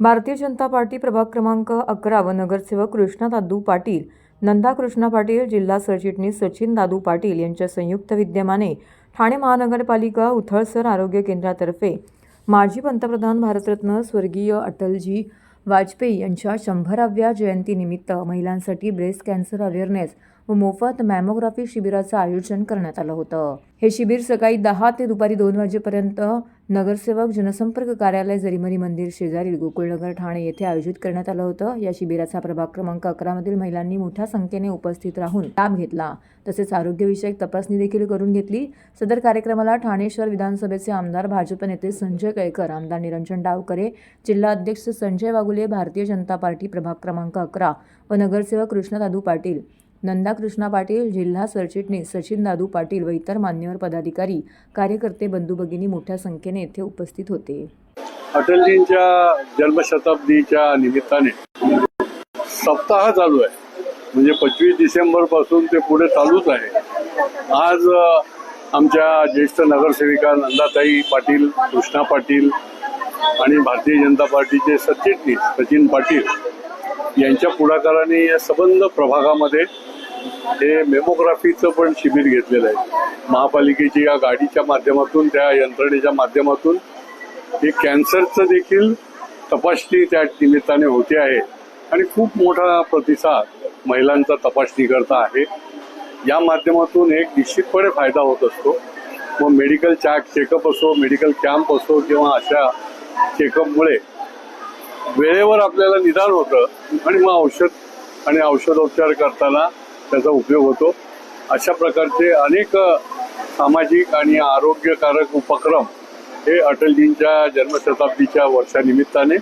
Bharatiya Janata party प्रभाग क्रमांक अकरा व नगरसेवक कृष्णा दादू पाटील नंदा कृष्णा पाटील जिल्हा सरचिटणीस सचिन दादू पाटील यांच्या संयुक्त विद्यमाने ठाणे महानगरपालिका उथळसर आरोग्य केंद्रातर्फे माजी पंतप्रधान भारतरत्न स्वर्गीय अटलजी वाजपेयी यांच्या शंभराव्या जयंतीनिमित्त महिलांसाठी ब्रेस्ट कॅन्सर अवेअरनेस व मोफत मॅमोग्राफी शिबिराचं आयोजन करण्यात आलं होतं. हे शिबिर सकाळी दहा ते दुपारी दोन वाजेपर्यंत नगरसेवक जनसंपर्क कार्यालय जरीमरी मंदिर शेजारील गोकुळनगर ठाणे येथे आयोजित करण्यात आलं होतं. या शिबिराचा प्रभाग क्रमांक अकरामधील महिलांनी मोठ्या संख्येने उपस्थित राहून लाभ घेतला. तसेच आरोग्यविषयक तपासणी देखील करून घेतली. सदर कार्यक्रमाला ठाणे शहर विधानसभेचे आमदार भाजप नेते संजय केळकर आमदार निरंजन डावकरे जिल्हा अध्यक्ष संजय वागुले भारतीय जनता पार्टी प्रभाग क्रमांक अकरा व नगरसेवक कृष्णा दादू पाटील नंदा कृष्णा पाटील जिल्हा सरचिटणीस सचिन दादू पाटील व इतर मान्यवर पदाधिकारी कार्यकर्ते बंधू भगिनी मोठ्या संख्येने येथे उपस्थित होते. अटलजींच्या जन्मशताब्दीच्या निमित्ताने सप्ताह चालू आहे. म्हणजे पंचवीस डिसेंबरपासून ते पुढे चालूच आहे. आज आमच्या ज्येष्ठ नगरसेविका नंदाताई पाटील कृष्णा पाटील आणि भारतीय जनता पार्टीचे सचिटणीस सचिन पाटील यांच्या पुढाकाराने या सबंध प्रभागामध्ये हे मेमोग्राफीचं पण शिबिर घेतलेलं आहे. महापालिकेची या गाडीच्या माध्यमातून त्या यंत्रणेच्या माध्यमातून हे कॅन्सरचं देखील तपासणी त्या निमित्ताने होते आहे. आणि खूप मोठा प्रतिसाद महिलांचा तपासणी करता आहे. या माध्यमातून एक निश्चितपणे फायदा होत असतो. मग मेडिकल चॅक चेकअप असो मेडिकल कॅम्प असो किंवा अशा चेकअपमुळे वेळेवर आपल्याला निदान होतं. आणि मग औषध आणि औषधोपचार करताना त्याचा उपयोग होतो. अशा प्रकारचे अनेक सामाजिक आणि आरोग्यकारक उपक्रम हे अटलजींच्या जन्मशताब्दीच्या वर्षानिमित्ताने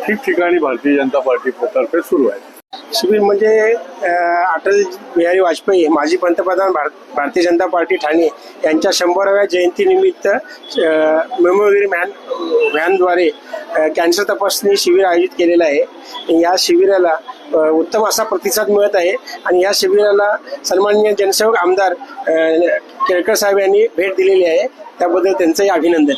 ठिकठिकाणी भारतीय जनता पार्टीतर्फे सुरू आहे शिबिर म्हणजे अटल बिहारी वाजपेयी माजी पंतप्रधान भारत भारतीय जनता पार्टी ठाणे यांच्या शंभराव्या जयंतीनिमित्त मेमोरी मॅन व्हॅनद्वारे कॅन्सर तपासणी शिबिर आयोजित केलेलं आहे. या शिबिराला उत्तम असा प्रतिसाद मिळत आहे आणि या शिबिराला सन्माननीय जनसेवक आमदार केळकर साहेब यांनी भेट दिलेली आहे. त्याबद्दल त्यांचंही अभिनंदन.